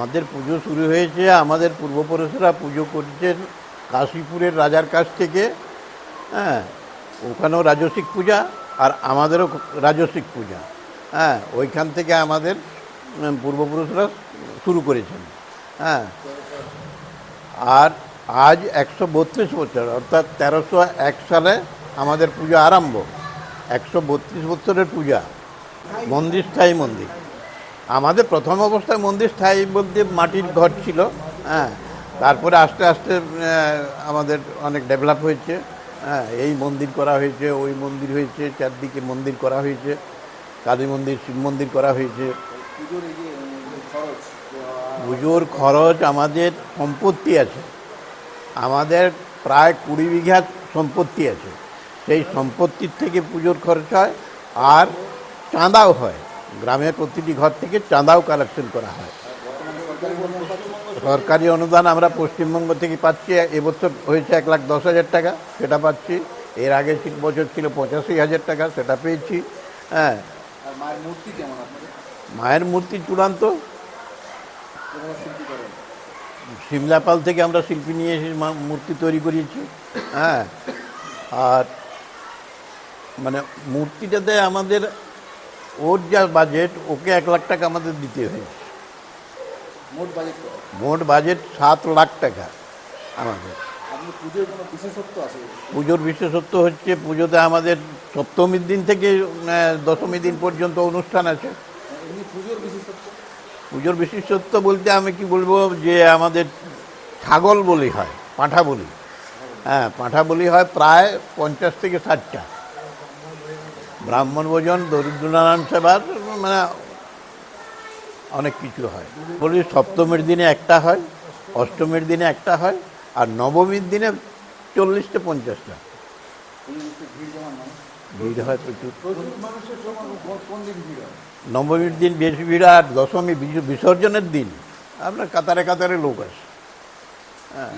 আমাদের পুজো শুরু হয়েছে, আমাদের পূর্বপুরুষরা পুজো করছেন কাশীপুরের রাজার কাছ থেকে হ্যাঁ ওখানেও রাজসিক পূজা আর আমাদেরও রাজসিক পূজা হ্যাঁ ওইখান থেকে আমাদের পূর্বপুরুষরা শুরু করেছেন হ্যাঁ। আর আজ একশো বত্রিশ বছর, অর্থাৎ তেরোশো এক সালে আমাদের পূজা আরম্ভ, একশো বত্রিশ বছরের পূজা, মন্দির স্থায়ী মন্দির। আমাদের প্রথম অবস্থায় মন্দির স্থায়ী বলতে মাটির ঘর ছিল হ্যাঁ। তারপরে আস্তে আস্তে আমাদের অনেক ডেভেলপ হয়েছে হ্যাঁ। এই মন্দির করা হয়েছে, ওই মন্দির হয়েছে, চারদিকে মন্দির করা হয়েছে, কালী মন্দির, শিব মন্দির করা হয়েছে। পুজোর খরচ আমাদের সম্পত্তি আছে। আমাদের প্রায় কুড়ি বিঘা সম্পত্তি আছে। সেই সম্পত্তির থেকে পুজোর খরচ হয় আর চাঁদাও হয়। গ্রামের প্রতিটি ঘর থেকে চাঁদাও কালেকশন করা হয়। সরকারি অনুদান আমরা পশ্চিমবঙ্গ থেকে পাচ্ছি এবছর হয়েছে এক লাখ দশ হাজার টাকা, সেটা পাচ্ছি। এর আগে বছর ছিল পঁচাশি হাজার টাকা, সেটা পেয়েছি। হ্যাঁ। মায়ের মূর্তি চূড়ান্ত। সিমলাপাল থেকে আমরা শিল্পী নিয়ে এসে মূর্তি তৈরি করিয়েছি। হ্যাঁ। আর মানে মূর্তিটাতে আমাদের ওর যা বাজেট ওকে এক লাখ টাকা আমাদের দিতে হয়েছে মোট বাজেট মোট বাজেট সাত লাখ টাকা আমাদের। পুজোর বিশেষত্ব হচ্ছে পুজোতে আমাদের সপ্তমীর দিন থেকে দশমী দিন পর্যন্ত অনুষ্ঠান আছে। পুজোর বিশেষত্ব? পুজোর বিশেষত্ব বলতে আমি কি বলব যে আমাদের ছাগল বলি হয় পাঁঠা বলি হ্যাঁ পাঁঠা বলি হয় প্রায় পঞ্চাশ থেকে ষাটটা। ব্রাহ্মণ ভোজন দরিদ্রনারায়ণ সেবার মানে অনেক কিছু হয়। বলি সপ্তমীর দিনে একটা হয়, অষ্টমীর দিনে একটা হয়, আর নবমীর দিনে চল্লিশটা, পঞ্চাশটা। ভিড় হয় প্রচুর। নবমীর দিন বেশি ভিড় আর দশমী বিসর্জনের দিন। আপনার কাতারে কাতারে লোক আসে। হ্যাঁ।